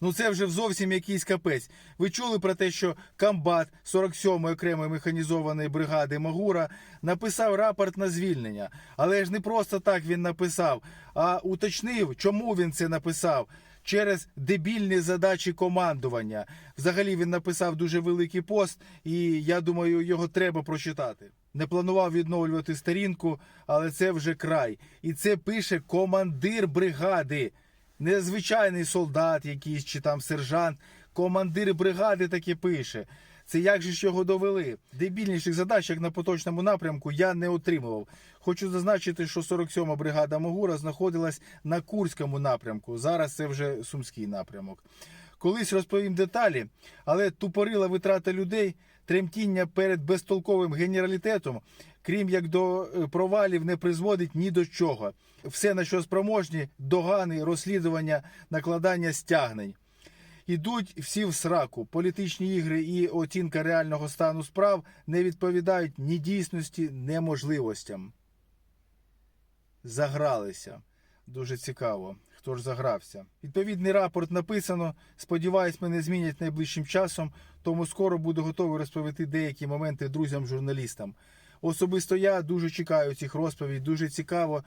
Ну це вже зовсім якийсь капець. Ви чули про те, що комбат 47-ї окремої механізованої бригади Магура написав рапорт на звільнення. Але ж не просто так він написав, а уточнив, чому він це написав. Через дебільні задачі командування. Взагалі він написав дуже великий пост, і я думаю, його треба прочитати. Не планував відновлювати сторінку, але це вже край. І це пише командир бригади не звичайний солдат якийсь чи там сержант, командир бригади таке пише. Це як же ж його довели? Дебільніших задач, як на поточному напрямку, я не отримував. Хочу зазначити, що 47-ма бригада Могура знаходилась на Курському напрямку. Зараз це вже Сумський напрямок. Колись розповім деталі, але тупорила витрата людей, тремтіння перед безтолковим генералітетом, крім як до е, провалів, не призводить ні до чого. Все, на що спроможні, догани, розслідування, накладання стягнень. Ідуть всі в сраку. Політичні ігри і оцінка реального стану справ не відповідають ні дійсності, ні можливостям. Загралися. Дуже цікаво, хто ж загрався. Відповідний рапорт написано. Сподіваюсь, мене змінять найближчим часом, тому скоро буду готовий розповісти деякі моменти друзям-журналістам. Особисто я дуже чекаю цих розповідей, дуже цікаво.